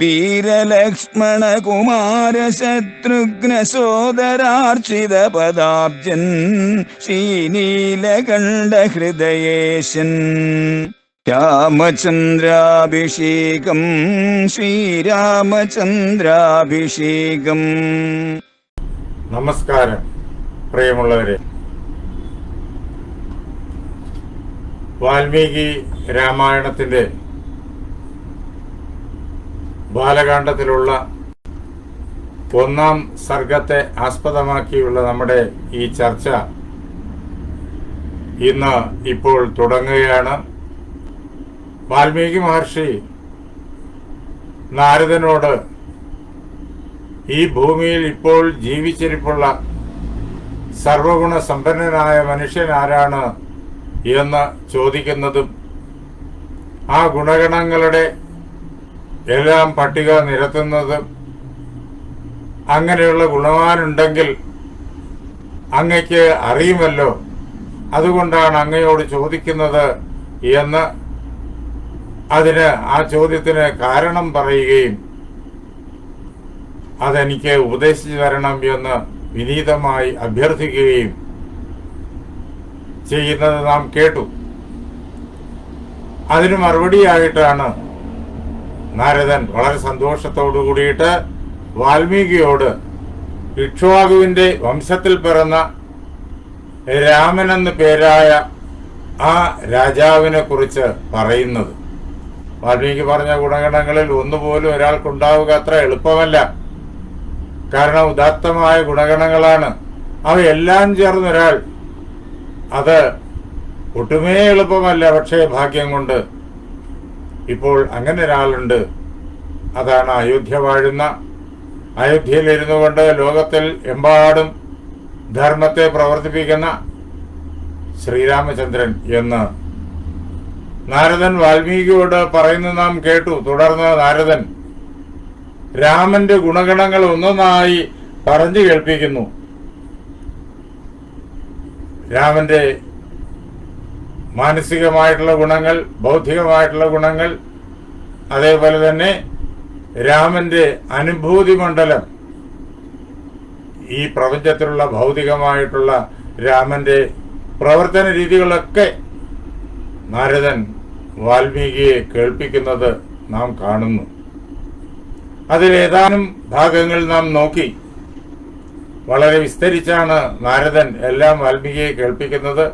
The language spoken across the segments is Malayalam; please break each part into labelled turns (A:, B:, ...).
A: വീരലക്ഷ്മണ കുമാര ശത്രുഘ്ന സോദരാർച്ചിത പദാബ്ജൻ ശ്രീനീലകണ്ഠ ഹൃദയേശൻ രാമചന്ദ്രാഭിഷേകം ശ്രീരാമചന്ദ്രാഭിഷേകം.
B: നമസ്കാരം പ്രിയമുള്ളവരെ. വാൽമീകി രാമായണത്തിന്റെ ബാലകാണ്ഡത്തിലുള്ള ഒന്നാം സർഗത്തെ ആസ്പദമാക്കിയുള്ള നമ്മുടെ ഈ ചർച്ച ഇന്ന് ഇപ്പോൾ തുടങ്ങുകയാണ്. വാൽമീകി മഹർഷി നാരദനോട് ഈ ഭൂമിയിൽ ഇപ്പോൾ ജീവിച്ചിരിപ്പുള്ള സർവഗുണ സമ്പന്നനായ മനുഷ്യൻ ആരാണ് എന്ന് ചോദിക്കുന്നതും ആ ഗുണഗണങ്ങളുടെ എല്ലാം പട്ടിക നിരത്തുന്നതും അങ്ങനെയുള്ള ഗുണവാനുണ്ടെങ്കിൽ അങ്ങയ്ക്ക് അറിയുമല്ലോ. അതുകൊണ്ടാണ് അങ്ങയോട് ചോദിക്കുന്നത് എന്ന് അതിന് ആ ചോദ്യത്തിന് കാരണം പറയുകയും അതെനിക്ക് ഉപദേശിച്ചു തരണം എന്ന് വിനീതമായി അഭ്യർത്ഥിക്കുകയും ചെയ്യുന്നത് നാം കേട്ടു. അതിന് മറുപടിയായിട്ടാണ് നാരദൻ വളരെ സന്തോഷത്തോടു കൂടിയിട്ട് വാൽമീകിയോട് ഇക്ഷ്വാകുവിന്റെ വംശത്തിൽ പിറന്ന രാമൻ എന്ന പേരായ ആ രാജാവിനെ കുറിച്ച് പറയുന്നത്. വാൽമീകി പറഞ്ഞ ഗുണഗണങ്ങളിൽ ഒന്നുപോലും ഒരാൾക്കുണ്ടാവുക അത്ര എളുപ്പമല്ല. കാരണം ഉദാത്തമായ ഗുണഗണങ്ങളാണ്. അവയെല്ലാം ചേർന്നൊരാൾ അത് ഒട്ടുമേ എളുപ്പമല്ല പക്ഷേ ഭാഗ്യം കൊണ്ട് ഇപ്പോൾ അങ്ങനെ ഒരാളുണ്ട് അതാണ് അയോധ്യ വാഴുന്ന. അയോധ്യയിലിരുന്നു കൊണ്ട് ലോകത്തിൽ എമ്പാടും ധർമ്മത്തെ പ്രവർത്തിപ്പിക്കുന്ന ശ്രീരാമചന്ദ്രൻ എന്ന്. നാരദൻ വാൽമീകിയോട് പറയുന്നത് നാം കേട്ടു. തുടർന്ന് നാരദൻ രാമന്റെ ഗുണഗണങ്ങൾ ഒന്നൊന്നായി പറഞ്ഞു കേൾപ്പിക്കുന്നു. രാമന്റെ മാനസികമായിട്ടുള്ള ഗുണങ്ങൾ ബൗദ്ധികമായിട്ടുള്ള ഗുണങ്ങൾ അതേപോലെ തന്നെ രാമന്റെ അനുഭൂതി മണ്ഡലം. ഈ പ്രപഞ്ചത്തിലുള്ള ഭൗതികമായിട്ടുള്ള രാമന്റെ പ്രവർത്തന രീതികളൊക്കെ നാരദൻ വാൽമീകിയെ കേൾപ്പിക്കുന്നത് നാം കാണുന്നു. അതിലേതാനും ഭാഗങ്ങൾ നാം നോക്കി. വളരെ വിസ്തരിച്ചാണ് നാരദൻ എല്ലാം വാൽമീകിയെ കേൾപ്പിക്കുന്നത്.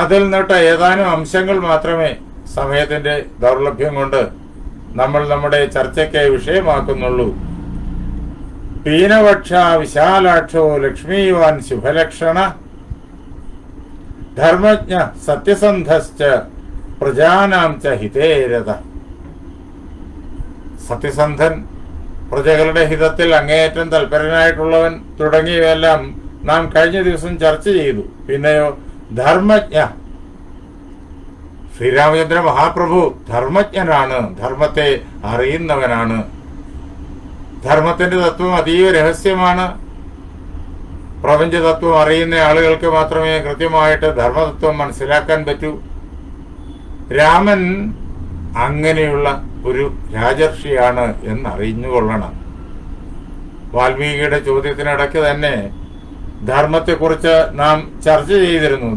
B: അതിൽ നിന്നിട്ട് ഏതാനും അംശങ്ങൾ മാത്രമേ സമയത്തിന്റെ ദൗർലഭ്യം കൊണ്ട് നമ്മൾ നമ്മുടെ ചർച്ചയ്ക്ക് വിഷയമാക്കുന്നുള്ളൂ. പീനവക്ഷ വിശാലാക്ഷോ ലക്ഷ്മീവാൻ ശുഭലക്ഷണ ധർമ്മജ്ഞ സത്യസന്ധശ്ച പ്രജാനാം ച ഹിതേരത സത്യസന്ധൻ പ്രജകളുടെ ഹിതത്തിൽ അങ്ങേയറ്റം തൽപരനായിട്ടുള്ളവൻ തുടങ്ങിയവയെല്ലാം നാം കഴിഞ്ഞ ദിവസം ചർച്ച ചെയ്തു. പിന്നെയോ ധർമ്മജ്ഞ. ശ്രീരാമചന്ദ്ര മഹാപ്രഭു ധർമ്മജ്ഞനാണ്. ധർമ്മത്തെ അറിയുന്നവനാണ്. ധർമ്മത്തിന്റെ തത്വം അതീവ രഹസ്യമാണ്. പ്രപഞ്ച തത്വം അറിയുന്ന ആളുകൾക്ക് മാത്രമേ കൃത്യമായിട്ട് ധർമ്മതത്വം മനസ്സിലാക്കാൻ പറ്റൂ. രാമൻ അങ്ങനെയുള്ള ഒരു രാജർഷിയാണ് എന്നറിഞ്ഞുകൊള്ളണം. വാൽമീകിയുടെ ചോദ്യത്തിനിടയ്ക്ക് തന്നെ ധർമ്മത്തെക്കുറിച്ച് നാം ചർച്ച ചെയ്തിരുന്നു.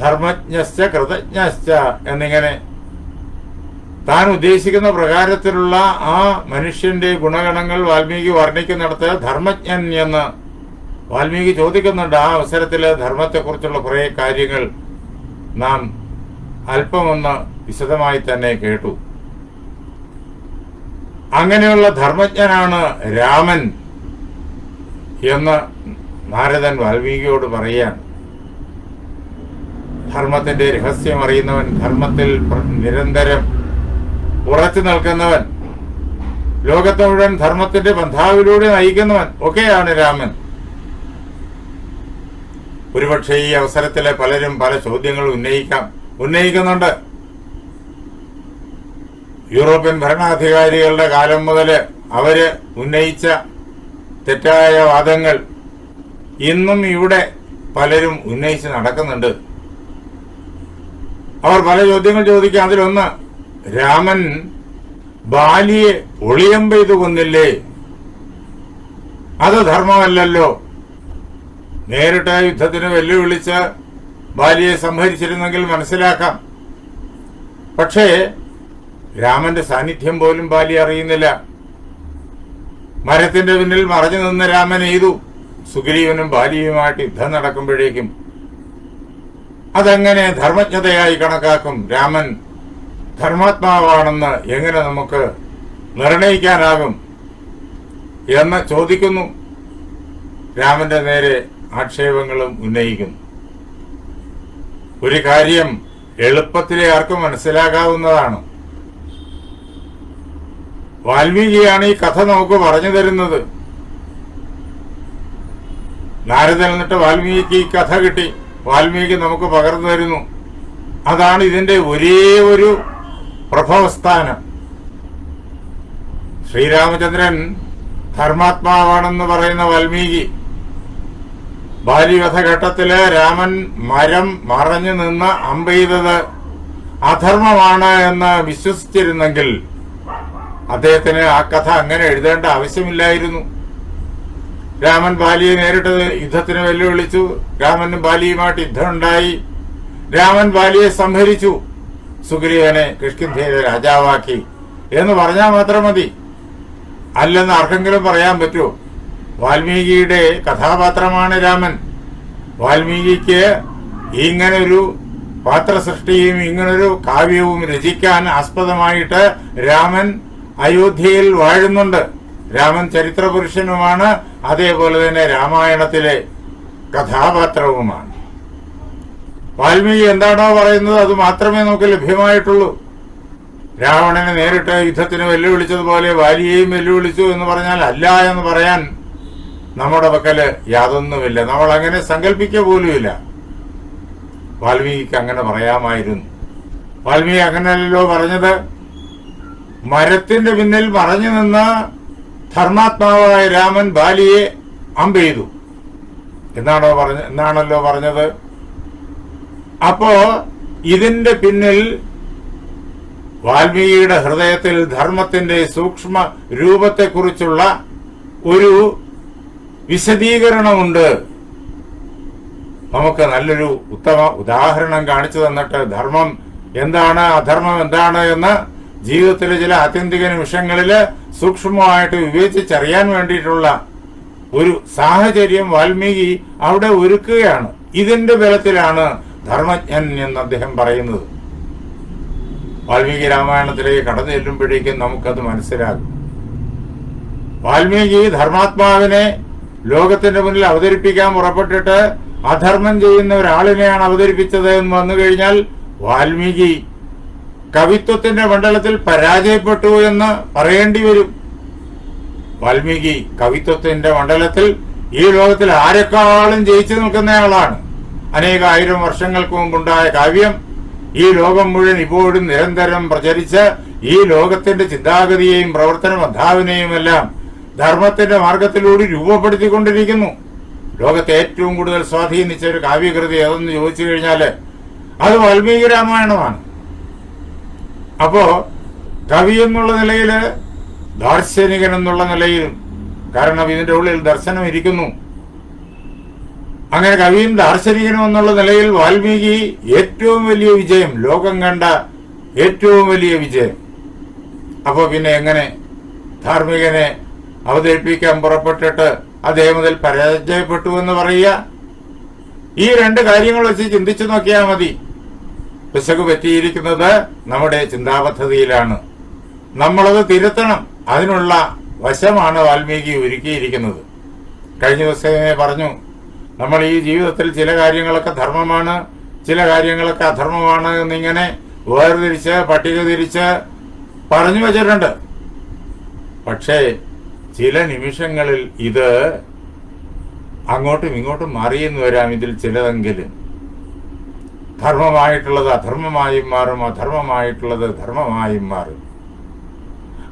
B: ധർമ്മജ്ഞശ്ച കൃതജ്ഞശ്ച എന്നിങ്ങനെ താൻ ഉദ്ദേശിക്കുന്ന പ്രകാരത്തിലുള്ള ആ മനുഷ്യന്റെ ഗുണഗണങ്ങൾ വാൽമീകി വർണിക്കുന്നിടത്ത് ധർമ്മജ്ഞൻ എന്ന് വാൽമീകി ചോദിക്കുന്നുണ്ട്. ആ അവസരത്തിൽ ധർമ്മത്തെക്കുറിച്ചുള്ള കുറേ കാര്യങ്ങൾ നാം അല്പമൊന്ന് വിശദമായി തന്നെ കേട്ടു. അങ്ങനെയുള്ള ധർമ്മജ്ഞനാണ് രാമൻ എന്ന് നാരദൻ വാൽമീകിയോട് പറയുകയാണ് ധർമ്മത്തിന്റെ രഹസ്യം അറിയുന്നവൻ ധർമ്മത്തിൽ നിരന്തരം ഉറച്ചു നിൽക്കുന്നവൻ ലോകത്തെ മുഴുവൻ ധർമ്മത്തിന്റെ ബന്ധാവിലൂടെ നയിക്കുന്നവൻ ഒക്കെയാണ് രാമൻ. ഒരുപക്ഷെ ഈ അവസരത്തിലെ പലരും പല ചോദ്യങ്ങൾ ഉന്നയിക്കാം ഉന്നയിക്കുന്നുണ്ട്. യൂറോപ്യൻ ഭരണാധികാരികളുടെ കാലം മുതൽ അവർ ഉന്നയിച്ച തെറ്റായ വാദങ്ങൾ ഇന്നും ഇവിടെ പലരും ഉന്നയിച്ച് നടക്കുന്നുണ്ട്. അവർ പല ചോദ്യങ്ങൾ ചോദിക്കാം അതിലൊന്ന് രാമൻ ബാലിയെ ഒളിയം ചെയ്തു കൊന്നില്ലേ? അത് ധർമ്മമല്ലല്ലോ. നേരിട്ട് യുദ്ധത്തിന് വെല്ലുവിളിച്ച് ബാലിയെ സംഹരിച്ചിരുന്നെങ്കിൽ മനസ്സിലാക്കാം. പക്ഷേ രാമന്റെ സാന്നിധ്യം പോലും ബാലി അറിയുന്നില്ല. മരത്തിന്റെ പിന്നിൽ മറഞ്ഞു നിന്ന് രാമൻ എയ്തു. സുഗ്രീവനും ബാലിയുമായിട്ട് യുദ്ധം നടക്കുമ്പോഴേക്കും അതെങ്ങനെ ധർമ്മജ്ഞതയായി കണക്കാക്കും രാമൻ ധർമാത്മാവാണെന്ന് എങ്ങനെ നമുക്ക് നിർണയിക്കാനാകും എന്ന് ചോദിക്കുന്നു. രാമന്റെ നേരെ ആക്ഷേപങ്ങളും ഉന്നയിക്കുന്നു. ഒരു കാര്യം എളുപ്പത്തിലെ ആർക്കും മനസ്സിലാകാവുന്നതാണ്. വാൽമീകിയാണ് ഈ കഥ നമുക്ക് പറഞ്ഞു തരുന്നത്. നാരദൻ എന്നിട്ട് വാൽമീകിക്ക് ഈ കഥ കിട്ടി. വാൽമീകി നമുക്ക് പകർന്നു തരുന്നു. അതാണ് ഇതിന്റെ ഒരേ ഒരു പ്രഭവസ്ഥാനം. ശ്രീരാമചന്ദ്രൻ ധർമാത്മാവാണെന്ന് പറയുന്ന വാൽമീകി ബാലിവധ ഘട്ടത്തിൽ രാമൻ മരം മറഞ്ഞു നിന്ന് അമ്പെയ്തത് അധർമ്മമാണ് എന്ന് വിശ്വസിച്ചിരുന്നെങ്കിൽ അദ്ദേഹത്തിന് ആ കഥ അങ്ങനെ എഴുതേണ്ട ആവശ്യമില്ലായിരുന്നു. രാമൻ ബാലിയെ നേരിട്ട് യുദ്ധത്തിന് വെല്ലുവിളിച്ചു. രാമനും ബാലിയുമായിട്ട് യുദ്ധമുണ്ടായി. രാമൻ ബാലിയെ സംഹരിച്ചു. സുഗ്രീവനെ കിഷ്കിന്ധയിലെ രാജാവാക്കി. എന്ന് പറഞ്ഞാൽ മാത്രം മതി. അല്ലെന്ന് ആർക്കെങ്കിലും പറയാൻ പറ്റുമോ? വാൽമീകിയുടെ കഥാപാത്രമാണ് രാമൻ. വാൽമീകിക്ക് ഇങ്ങനൊരു പാത്രസൃഷ്ടിയും ഇങ്ങനൊരു കാവ്യവും രചിക്കാൻ ആസ്പദമായിട്ട് രാമൻ അയോധ്യയിൽ വാഴുന്നുണ്ട്. രാമൻ ചരിത്രപുരുഷനുമാണ് അതേപോലെ തന്നെ രാമായണത്തിലെ കഥാപാത്രവുമാണ്. വാൽമീകി എന്താണോ പറയുന്നത് അത് മാത്രമേ നമുക്ക് ലഭ്യമായിട്ടുള്ളൂ. രാവണനെ നേരിട്ട് യുദ്ധത്തിന് വെല്ലുവിളിച്ചതുപോലെ വാലിയെയും വെല്ലുവിളിച്ചു എന്ന് പറഞ്ഞാൽ അല്ല എന്ന് പറയാൻ നമ്മുടെ പക്കൽ യാതൊന്നുമില്ല. നമ്മൾ അങ്ങനെ സങ്കല്പിക്കുക പോലുമില്ല. വാൽമീകിക്ക് അങ്ങനെ പറയാമായിരുന്നു. വാൽമീകി അങ്ങനെയല്ലോ പറഞ്ഞത്. മരത്തിന്റെ പിന്നിൽ മറഞ്ഞു നിന്ന് ധർമാത്മാവായ രാമൻ ബാലിയെ അമ്പെയ്തു എന്നാണോ പറഞ്ഞ എന്നാണല്ലോ പറഞ്ഞത്? അപ്പോ ഇതിന്റെ പിന്നിൽ വാൽമീകിയുടെ ഹൃദയത്തിൽ ധർമ്മത്തിന്റെ സൂക്ഷ്മ രൂപത്തെക്കുറിച്ചുള്ള ഒരു വിശദീകരണമുണ്ട്. നമുക്ക് നല്ലൊരു ഉത്തമ ഉദാഹരണം കാണിച്ചു തന്നിട്ട് ധർമ്മം എന്താണ് അധർമ്മം എന്താണ് എന്ന് ജീവിതത്തിലെ ചില ആത്യന്തിക നിമിഷങ്ങളിൽ സൂക്ഷ്മമായിട്ട് വിവേചിച്ചറിയാൻ വേണ്ടിയിട്ടുള്ള ഒരു സാഹചര്യം വാൽമീകി അവിടെ ഒരുക്കുകയാണ്. ഇതിന്റെ ബലത്തിലാണ് ധർമ്മജ്ഞൻ എന്ന് അദ്ദേഹം പറയുന്നത്. വാൽമീകി രാമായണത്തിലേക്ക് കടന്നു ചെല്ലുമ്പോഴേക്കും നമുക്കത് മനസ്സിലാകും. വാൽമീകി ധർമാത്മാവിനെ ലോകത്തിന്റെ മുന്നിൽ അവതരിപ്പിക്കാൻ പുറപ്പെട്ടിട്ട് അധർമ്മം ചെയ്യുന്ന ഒരാളിനെയാണ് അവതരിപ്പിച്ചത് എന്ന് വന്നു കഴിഞ്ഞാൽ വാൽമീകി കവിത്വത്തിന്റെ മണ്ഡലത്തിൽ പരാജയപ്പെട്ടു എന്ന് പറയേണ്ടി വരും. വാൽമീകി കവിത്വത്തിന്റെ മണ്ഡലത്തിൽ ഈ ലോകത്തിൽ ആരെക്കാളും ജയിച്ചു നിൽക്കുന്നയാളാണ്. അനേകായിരം വർഷങ്ങൾക്ക് മുമ്പുണ്ടായ കാവ്യം ഈ ലോകം മുഴുവൻ ഇപ്പോഴും നിരന്തരം പ്രചരിച്ച് ഈ ലോകത്തിന്റെ ചിന്താഗതിയെയും പ്രവർത്തന ബന്ധാവിനെയും എല്ലാം ധർമ്മത്തിന്റെ മാർഗത്തിലൂടെ രൂപപ്പെടുത്തിക്കൊണ്ടിരിക്കുന്നു. ലോകത്തെ ഏറ്റവും കൂടുതൽ സ്വാധീനിച്ച ഒരു കാവ്യകൃതി ഏതെന്ന് ചോദിച്ചു കഴിഞ്ഞാൽ അത് വാൽമീകി രാമായണമാണ്. അപ്പോ കവി എന്നുള്ള നിലയിൽ ദാർശനികൻ എന്നുള്ള നിലയിലും കാരണം ഇതിന്റെ ഉള്ളിൽ ദർശനം ഇരിക്കുന്നു. അങ്ങനെ കവിയും ദാർശനികനും എന്നുള്ള നിലയിൽ വാൽമീകി ഏറ്റവും വലിയ വിജയം ലോകം കണ്ട ഏറ്റവും വലിയ വിജയം. അപ്പൊ പിന്നെ എങ്ങനെ ധാർമ്മികനെ അവതരിപ്പിക്കാൻ പുറപ്പെട്ടിട്ട് അദ്ദേഹം അതിൽ പരാജയപ്പെട്ടു എന്ന് പറയുക? ഈ രണ്ട് കാര്യങ്ങൾ വെച്ച് ചിന്തിച്ചു നോക്കിയാൽ മതി. പിശക് പറ്റിയിരിക്കുന്നത് നമ്മുടെ ചിന്താപദ്ധതിയിലാണ്. നമ്മളത് തിരുത്തണം. അതിനുള്ള വശമാണ് വാൽമീകി ഒരുക്കിയിരിക്കുന്നത്. കഴിഞ്ഞ ദിവസമേ പറഞ്ഞു നമ്മൾ ഈ ജീവിതത്തിൽ ചില കാര്യങ്ങളൊക്കെ ധർമ്മമാണ് ചില കാര്യങ്ങളൊക്കെ അധർമ്മമാണ് എന്നിങ്ങനെ വേർതിരിച്ച് പട്ടിക തിരിച്ച് പറഞ്ഞു വച്ചിട്ടുണ്ട്. പക്ഷേ ചില നിമിഷങ്ങളിൽ ഇത് അങ്ങോട്ടും ഇങ്ങോട്ടും മാറിയെന്ന് വരാം ഇതിൽ ചിലതെങ്കിലും. ധർമ്മമായിട്ടുള്ളത് അധർമ്മമായും മാറും അധർമ്മമായിട്ടുള്ളത് ധർമ്മമായും മാറും.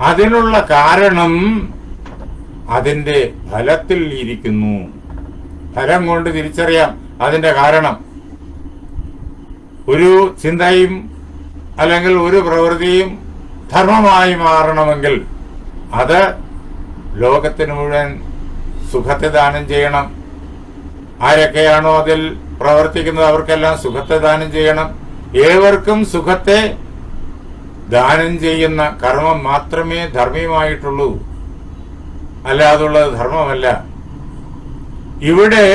B: അതിനുള്ള കാരണം അതിന്റെ ഫലത്തിൽ ഇരിക്കുന്നു. ഫലം കൊണ്ട് തിരിച്ചറിയാം അതിന്റെ കാരണം. ഒരു ചിന്തയും അല്ലെങ്കിൽ ഒരു പ്രവൃത്തിയും ധർമ്മമായി മാറണമെങ്കിൽ അത് ലോകത്തിന് മുഴുവൻ സുഖത്തെ ദാനം ചെയ്യണം. ആരൊക്കെയാണോ അതിൽ പ്രവർത്തിക്കുന്നത് അവർക്കെല്ലാം സുഖത്തെ ദാനം ചെയ്യണം. ഏവർക്കും സുഖത്തെ ദാനം ചെയ്യുന്ന കർമ്മം മാത്രമേ ധർമ്മീയമായിട്ടുള്ളൂ അല്ലാതുള്ളത് ധർമ്മമല്ല. ഇവിടെ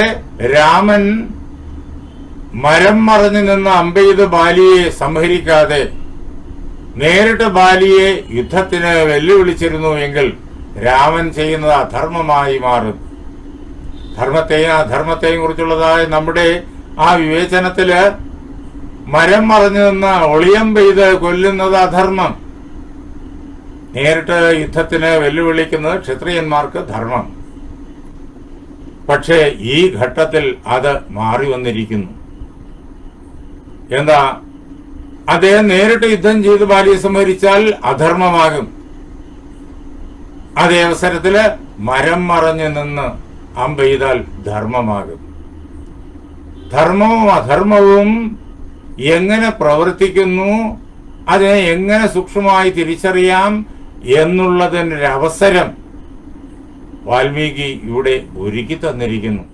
B: രാമൻ മരം മറഞ്ഞു നിന്ന അമ്പെയ്ത് ബാലിയെ സംഹരിക്കാതെ നേരിട്ട് ബാലിയെ യുദ്ധത്തിന് വെല്ലുവിളിച്ചിരുന്നു എങ്കിൽ രാമൻ ചെയ്യുന്നത് അധർമ്മമായി മാറും. ധർമ്മത്തെയും അധർമ്മത്തെയും കുറിച്ചുള്ളതായ നമ്മുടെ ആ വിവേചനത്തിൽ മരം മറഞ്ഞു നിന്ന് ഒളിയം പെയ്ത് കൊല്ലുന്നത് അധർമ്മം. നേരിട്ട് യുദ്ധത്തിന് വെല്ലുവിളിക്കുന്നത് ക്ഷത്രിയന്മാർക്ക് ധർമ്മം. പക്ഷേ ഈ ഘട്ടത്തിൽ അത് മാറി വന്നിരിക്കുന്നു. എന്താ? അദ്ദേഹം നേരിട്ട് യുദ്ധം ചെയ്ത് ബാലിയെ സംഹരിച്ചാൽ അധർമ്മമാകും. അതേ അവസരത്തിൽ മരം മറഞ്ഞു നിന്ന് അമ്പെയ്താൽ ധർമ്മമാകും. ധർമ്മവും അധർമ്മവും എങ്ങനെ പ്രവർത്തിക്കുന്നു അതിനെ എങ്ങനെ സൂക്ഷ്മമായി തിരിച്ചറിയാം എന്നുള്ളതിനൊരവസരം വാൽമീകി ഇവിടെ ഒരുക്കി തന്നിരിക്കുന്നു.